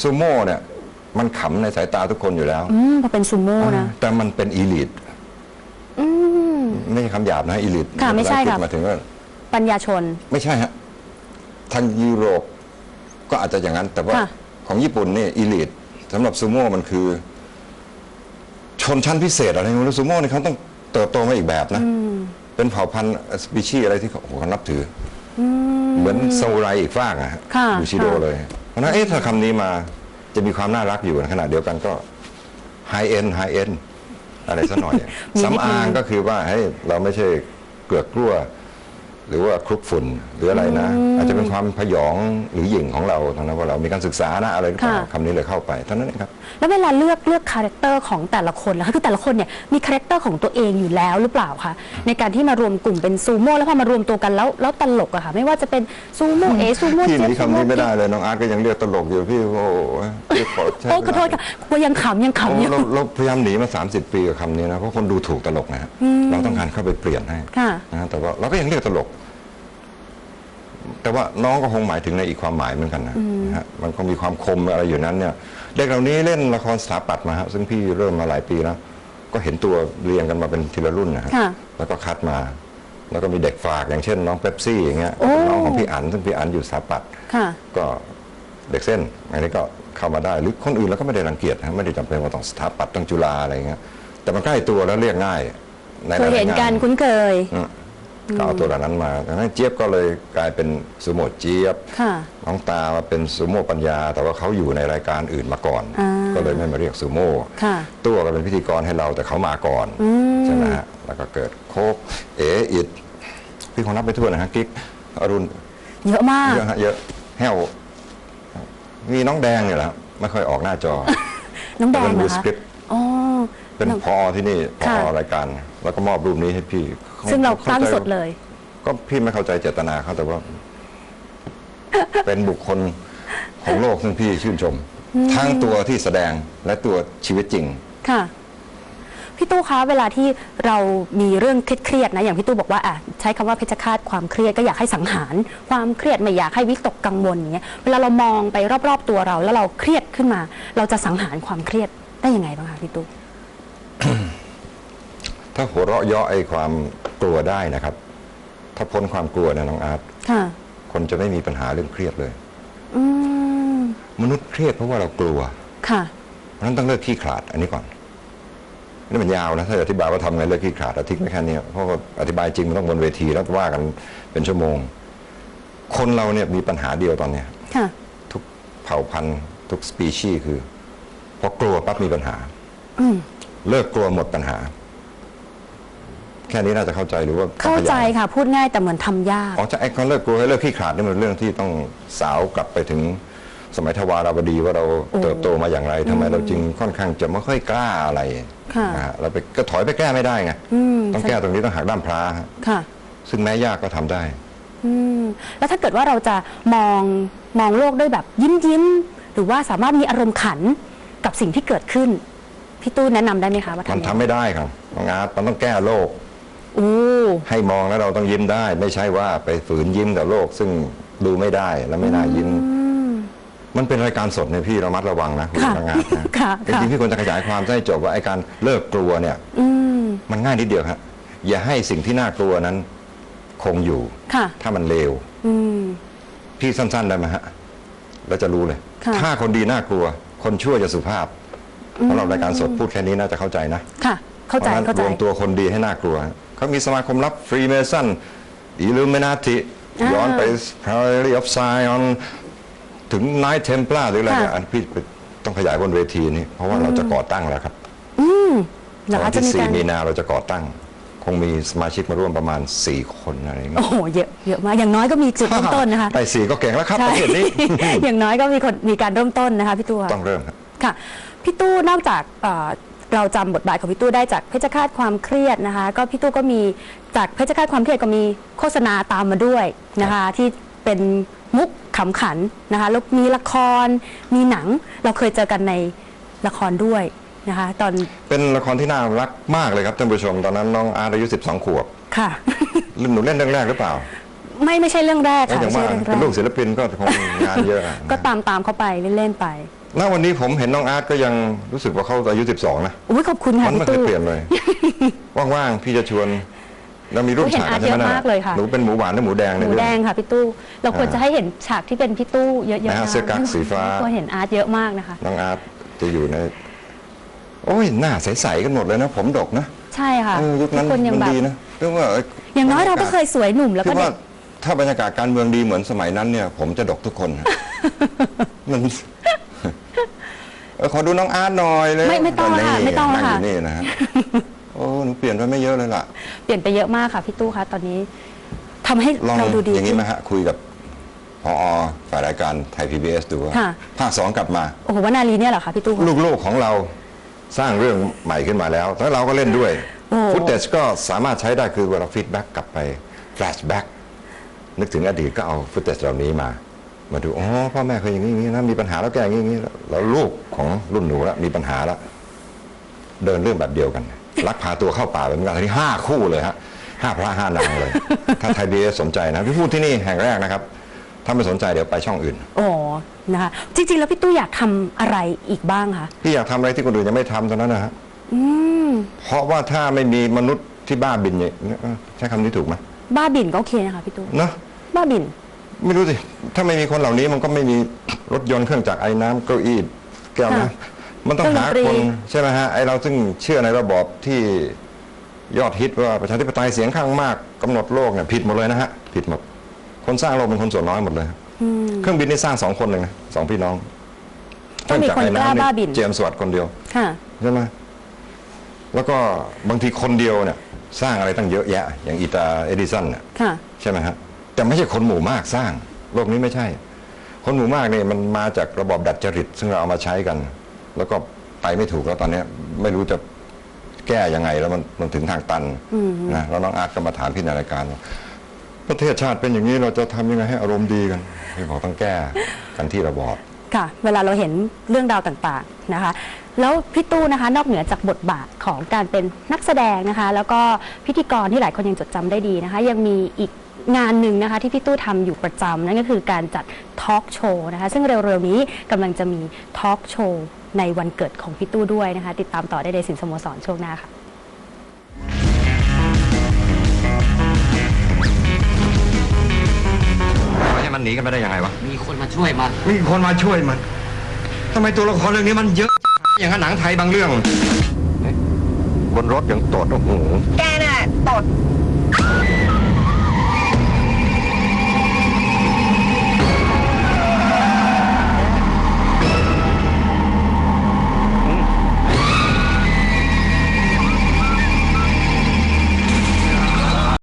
ซูโม่เนี่ยมันขำในสายตาทุกคนอยู่แล้วอืมพอเป็นซูโม่นะ แต่มันเป็นอีลิทอืม ไม่ใช่คำหยาบนะอีลิทค่ะไม่ใช่ครับหมายถึงว่าปัญญาชน ไม่ใช่ฮะทางยุโรปก็อาจจะอย่างนั้น แต่ว่าค่ะ ของญี่ปุ่นนี่อีลิทสำหรับซูโม่มันคือ ชนชั้นพิเศษอะไรไม่รู้ซูโม่นี่เขาต้องเติบโตมาอีกแบบนะเป็นเผ่าพันธุ์สปีชีส์อะไรที่เขาโอ้โหนับถืออเหมือนซามูไรอีกฝากอะฮะค่ะ บูชิโดค่ะเลย เพราะฉะนั้นเอ๊ะถ้าคำนี้มาจะมีความน่ารักอยู่ในขณะเดียวกันก็ไฮเอ็นไฮเอ็นอะไรสักหน่อยมีนิดนึงสำอางก็คือว่าเฮ้ยเราไม่ใช่เกลือกกลัว หรือว่าคลุกฝุ่นหรืออะไรนะ อาจจะเป็นความพยองหรือหยิ่งของเราเท่านั้นว่าเรามีการศึกษานะอะไรหรือเปล่าค่ะ คำนี้เลยเข้าไปเท่านั้นเองครับ แล้วเวลาเลือกเลือกคาแรคเตอร์ของแต่ละคนล่ะคะคือแต่ละคนเนี่ยมีคาแรคเตอร์ของตัวเองอยู่แล้วหรือเปล่าคะในการที่มารวมกลุ่มเป็นซูโม่แล้วพอมารวมตัวกันแล้วแล้วตลกอะค่ะ ไม่ว่าจะเป็นซูโม่เอซูโม่พี่หเจี๊ยนีบซูคำโม่นี้ไม่ได้เลยน้องอาร์ตก็ยังเรียกตลกอยู่พี่โอ้โหพี่ขอใช้โอ้ขอโทษค่ะกลัวยังขำยังโอ้ขำอยู่ เราเราพยายามหนีมา 30 ปีกับคำนี้นะเพราะคนดูถูกตลกนะฮะเราต้องการเข้าไปเปลี่ยนให้ ค่ะ นะแต่ว่าเราก็ยังเรียกตลก แต่ว่าน้องก็คงหมายถึงในอีกความหมายเหมือนกันนะนะฮะมันก็มีความคมอะไรอยู่นั้นเนี่ยเด็กเหล่านี้เล่นละครสถาปัตย์มาฮะซึ่งพี่เริ่มมาหลายปีแล้วก็เห็นตัวเรียงกันมาเป็นทีละรุ่นนะฮะค่ะแล้วก็คัดมา แล้วก็มีเด็กฝากอย่างเช่น น้องเป๊ปซี่อย่างเงี้ยโอ้เป็นน้องของพี่อั๋นซึ่งพี่อั๋นอยู่สถาปัตย์ค่ะก็เด็กเส้นอันนี้ก็เข้ามาได้หรือคนอื่นเราก็ไม่ได้รังเกียจนะไม่ได้จำเป็นว่าต้องสถาปัตย์ต้องจุฬาอะไรเงี้ยแต่มันใกล้ตัวแล้วเรียกง่ายในเคยเห็นกันคุ้นเคยอืม ก็เอาตัวเหล่านั้นมาดังนั้นเจี๊ยบก็เลยกลายเป็นซูโม่เจี๊ยบค่ะน้องตามาเป็นซูโม่ปัญญา แต่ว่าเขาอยู่ในรายการอื่นมาก่อนอ่าก็เลยไม่มาเรียกซูโม่ค่ะตัวก็เป็นพิธีกรให้เราแต่เขามาก่อนอืมใช่ไหมฮะแล้วก็เกิดโคกเออิดพี่คงนับไปทั่วนะฮะกิ๊กอรุณเยอะมากเยอะฮะเยอะแห้วมีน้องแดงเนี่ยแหละครับไม่ค่อยออกหน้าจอ น้องแดงเป็นดูนะสคะคริปต์อ๋อ เป็นน้องพอที่นี่พค่ะอรายการ แล้วก็มอบรูปนี้ให้พี่ซึ่งเราข้ตั้งใจสดเลย ก็พี่ไม่เข้าใจเจตนาเขาแต่ว่า เป็นบุคคลของโลกซึ่งพี่ชื่นชม ทั้งตัวที่แสดงและตัวชีวิตจริง ค่ะ พี่ตู้คะเวลาที่เรามีเรื่องเครียดๆนะอย่างพี่ตู้บอกว่าอะใช้คำว่าเพชฌฆาตความเครียดก็อยากให้สังหาร ความเครียดไม่อยากให้วิตกกังวลอย่างเงี้ยเวลาเรามองไปรอบๆตัวเรา แล้วเราเครียดขึ้นมา เราจะสังหารความเครียดได้ยังไงบ้างคะพี่ตู้ ถ้าหัวเราะเยาะไอ้ความกลัวได้นะครับ ถ้าพ้นความกลัวเนี่ยน้องอาร์ตค่ะคนจะไม่มีปัญหาเรื่องเครียดเลยอืมมนุษย์เครียดเพราะว่าเรากลัว ค่ะเพราะฉะนั้นต้องเลิกขี้ขลาดอันนี้ก่อนนี่มันยาวนะถ้าจะอธิบายว่าทำไงเลิกขี้ขลาดอาทิตย์ไม่แค่เนี้ยเพราะว่าอธิบายจริงมันต้องบนเวทีแล้วว่ากันเป็นชั่วโมง คนเราเนี่ยมีปัญหาเดียวตอนเนี้ยค่ะ ทุกเผ่าพันธุ์ ทุกสปีชีส์คือพอกลัวปั๊บมีปัญหา อืม เลิกกลัวหมดปัญหา แค่นี้น่าจะเข้าใจหรือว่าต้องเข้าขยยใจค่ะ พูดง่ายแต่เหมือนทำยากอ๋อจะไอ้การเลิกกลัวให้เลิกขี้ขลาดนี่มันเรื่องที่ต้องสาวกลับไปถึงสมัยทวาราวดีว่าเราโอ้เติบโตมาอย่างไรทำไมเราจึงค่อนข้างจะไม่ค่อยกล้าอะไรค่ะนะฮะเราไปก็ถอยไปแก้ไม่ได้ไงอืมต้องแก้ตรงนี้ต้องหักด้ามพร้าฮะค่ะ ซึ่งแม้ยากก็ทำได้อืมแล้วถ้าเกิดว่าเราจะมองมองโลกด้วยแบบยิ้มยิ้มๆหรือว่าสามารถมีอารมณ์ขันกับสิ่งที่เกิดขึ้น พี่ตู้แนะนำได้ไหมคะว่ามันทำทำไม่ได้ครับน้องอาร์ตมันต้องแก้โลกโอ้ให้มองแล้วเราต้องยิ้มได้ ไม่ใช่ว่าไปฝืนยิ้มกับโลก ซึ่งดูไม่ได้และไม่น่ายิ้ม มันเป็นรายการสดเนี่ยพี่ระมัดระวังนะคุณค่ะทำงานนะค่ะจริงๆพี่ควรจะขยายความให้จบว่าไอ้การเลิกกลัวเนี่ย อืมมันง่ายนิดเดียวครับอย่าให้สิ่งที่น่ากลัวนั้น คงอยู่ ค่ะ ถ้ามันเลวอืม พี่สั้นๆได้ไหมฮะเราจะรู้เลย ค่ะ ถ้าคนดีน่ากลัว คนชั่วจะสุภาพ สำหรับรายการสดพูดแค่นี้น่าจะเข้าใจนะค่ะ เข้าใจพระฉะนั้นเข้าใจรวมตัวคนดีให้น่ากลัวเขามีสมาคมลับฟรีเมสันอิลูเมนาติอ่าย้อนไป p r a r y of Zion ถึง Night Templar หรืออะไรเนี่ยค่ะอันพี่ต้องขยายบนเวทีนี้ เพราะว่าเราจะก่อตั้งแล้วครับอืมเหรอวัคะนจะที่มีการ4มีนาเราจะก่อตั้ง คงมีสมาชิกมาร่วมประมาณ 4 คนอะไรอย่างเงี้โอ้ยโหเยอะเยอะมากอย่างน้อยก็มีจุดเริ่มต้นนะคะไปสี่ก็เก่งแล้วครับปใช่ระเทศนี้อย่างน้อยก็มีคนมีการเริ่มต้นนะคะพี่ตู้ค่ะต้องเริ่มครับค่ะ พี่ตู้นอกจากเอ่อเราจำบทบาทของพี่ตู้ได้จากเพชฌฆาตความเครียดนะคะ ก็พี่ตู้ก็มีจากเพชฌฆาตความเครียดก็มีโฆษณาตามมาด้วยนะคะ ที่เป็นมุกขำขันนะคะแล้วมีละครมีหนังเราเคยเจอกันในละครด้วยนะคะ ตอนเป็นละครที่น่ารักมากเลยครับท่านผู้ชม ตอนนั้นน้องอาร์ตอายุ12 ขวบค่ะหนูเล่นเรื่องแรกหรือเปล่า ไม่ไม่ใช่เรื่องแรกแล้วค่ะอย่างไม่ว่าใช่เรื่องแรเป็นลูกกศิลปินก็คงงานเยอะอะก็ตามตามเขาไปเล่นๆไป ณวันนี้ผมเห็นน้องอาร์ตก็ยังรู้สึกว่าเขาอายุ 12 นะอุ้ยขอบคุณค่ะมันพี่ไม่เคยตู้ เปลี่ยนเลย ว่างๆ พี่จะชวนเรามีรูปโอ้เห็นฉากอาร์กัตนใช่ไหมเยอะมากเลยค่ะ หนูเป็นหมูหวานหรือหมูแดงหในมูเรื่แดองง ค่ะพี่ตู้ เราควรอ่าจะให้เห็นฉากที่เป็นพี่ตู้เยอะๆนะฮะเสื้อกั๊กสีฟ้า ควรเห็นอาร์ตเยอะมากนะคะ น้องอาร์ตจะอยู่ใน โอ้ยหน้าใสๆกันหมดเลยนะ ผมดกนะใช่ค่ะเออยุคนั้นทุกคนยังมันแบบดีนะเรียกว่าเอย่างน้อยเราก็เคยสวยหนุ่มแล้วคิก็ดเด็ว่ากถ้าบรรยากาศการเมืองดีเหมือนสมัยนั้นเนี่ย ผมจะดกทุกคนนะมัน เออขอดูน้องอาร์ตหน่อยเลยไม่ไม่ต้องแล้วค่ะนี่ไม่ต้องแล้วนั่ค่ะ ยู่นี่นะฮะโอ้หนูเปลี่ยนไปไม่เยอะเลยล่ะ เปลี่ยนไปเยอะมากค่ะพี่ตู้คะตอนนี้ทำให้ลองเราดูดีอย่างนี้ขึ้ไหมนฮะ คุยกับพอฝ่ายรายการไทยพีบีดูว่าค่ะ ภาคสองกลับมา โอ้โหวนาลีเนี่ยเหรอคะพี่ตู้คะ ลูกๆของเราสร้างเรื่องใหม่ขึ้นมาแล้วแล้วเราก็เล่นด้วยโอ้ ฟุตเทจก็สามารถใช้ได้คือเวลาฟีดแบ็กกลับไปแฟลชแบ็กนึกถึงอดีตก็เอาฟุตเทจเหล่านี้มา มาดูอ๋อพ่อแม่เคยอย่างนี้อย่างนี้นะมีปัญหาแล้วแก้อย่างนี้อย่างนี้แล้วแล้วลูกของรุ่นหนูแล้วมีปัญหาแล้วเดินเรื่องแบบเดียวกัน ลักพาตัวเข้าป่าแบบนี้กันที่ห้าคู่เลยฮะห้าพระห้านางเลย ถ้าไทยบีสนใจนะพี่พูดที่นี่แห่งแรกนะครับ ถ้าไม่สนใจเดี๋ยวไปช่องอื่นโอ้นะคะจริงๆ แล้วพี่ตู้อยากทำอะไรอีกบ้างคะพี่อยากทำอะไรที่คนอื่นยังไม่ทำเท่านั้นนะฮะอืมเพราะว่าถ้าไม่มีมนุษย์ที่บ้าบินอย่างนี้เอ้อใช้คำนี้ถูกไหมบ้าบินก็โอเคนะคะพี่ตู้เนอะบ้าบิน ไม่รู้สิ ถ้าไม่มีคนเหล่านี้มันก็ไม่มีรถยนต์เครื่องจักรไอ้น้ำเก้าอี้แก้วน้ค่ะำมันต้องหาเครื่องดนตรีคนใช่ไหมฮะไอ้เราซึ่งเชื่อในระบอบที่ยอดฮิตว่าประชาธิปไตยเสียงข้างมากกำหนดโลกเนี่ยผิดหมดเลยนะฮะผิดหมด คนสร้างโลกเป็นคนส่วนน้อยหมดเลยอืมเครื่องบินนี่สร้างสองคนเลยนะสองพี่น้องต้องมีคนกล้าบ้าบินเจมส์สวัสด์คนเดียว ค่ะ ใช่ไหมแล้วก็บางทีคนเดียวเนี่ย สร้างอะไรตั้งเยอะแยะ อย่างอีตาเอดิสันเนี่ยค่ะ ใช่ไหมฮะ แต่ไม่ใช่คนหมู่มากสร้าง โลกนี้ไม่ใช่ คนหมู่มากเนี่ยมันมาจากระบอบดัดจริต ซึ่งเราเอามาใช้กัน แล้วก็ไปไม่ถูกแล้วตอนเนี้ยไม่รู้จะแก้ยังไงแล้วมันมันถึงทางตันอืมนะแล้วน้องอาร์ตก็มาถามพี่ในรายการว่าประเทศชาติเป็นอย่างนี้เราจะทำยังไงให้อารมณ์ดีกันพี่บอกต้องแก้กันที่ระบอบ ค่ะ เวลาเราเห็นเรื่องราวต่างๆนะคะ แล้วพี่ตู้นะคะ นอกเหนือจากบทบาทของการเป็นนักแสดงนะคะ แล้วก็พิธีกรที่หลายคนยังจดจำได้ดีนะคะ ยังมีอีกงานหนึ่งนะคะที่พี่ตู้ทำอยู่ประจำนั่นก็คือการจัดทอล์กโชว์นะคะ ซึ่งเร็วๆนี้กำลังจะมีทอล์กโชว์ในวันเกิดของพี่ตู้ด้วยนะคะ ติดตามต่อได้ในสินสโมสรช่วงหน้าค่ะ มันหนีกันไปได้ยังไงวะ มีคนมาช่วยมันมีคนมาช่วยมันทำไมตัวละครเรื่องนี้มันเยอะ อย่างกับหนังไทยบางเรื่อง บนรถยังตดโอ้โห แกน่ะตด